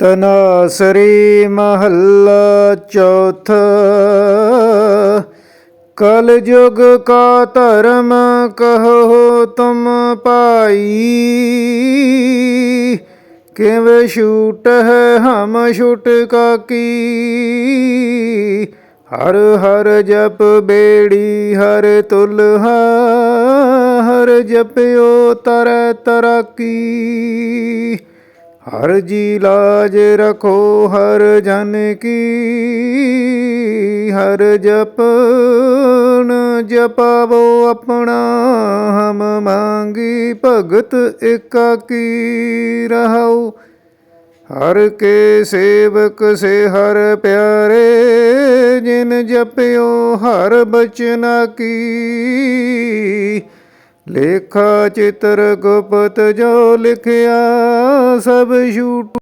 ਤਨਾਸਰੀ ਮਹੱਲਾ ਚੌਥਾ। ਕਲ ਯੁਗ ਕਾ ਧਰਮ ਕਹੋ ਤੁਮ ਪਾਈ ਕਿਵ ਛੂਟ ਹੈ ਹਮ ਛੁਟ ਕਾਕੀ ਹਰ ਹਰ ਜਪ ਬੇੜੀ ਹਰ ਤੁਲਹਾ ਹਰ ਜਪਿਓ ਤਰ ਤਰਕੀ ਹਰ ਜੀ ਲਾਜ ਰਖੋ, ਹਰ ਜਨ ਕੀ, ਹਰ ਜਪਨ ਜਪਾਵੋ ਆਪਣਾ, ਹਮ ਮੰਗੀ ਭਗਤ ਇਕਾਕੀ ਰਹਾਉ। ਹਰ ਕੇ ਸੇਵਕ ਸੇ ਹਰ ਪਿਆਰੇ, ਜਿਨ ਜਪਿਓ ਹਰ ਬਚਨਾ ਕੀ। ਲੇਖਾ ਚਿਤਰ ਗੁਪਤ ਜੋ ਲਿਖਿਆ ਸਭ ਛੂਟ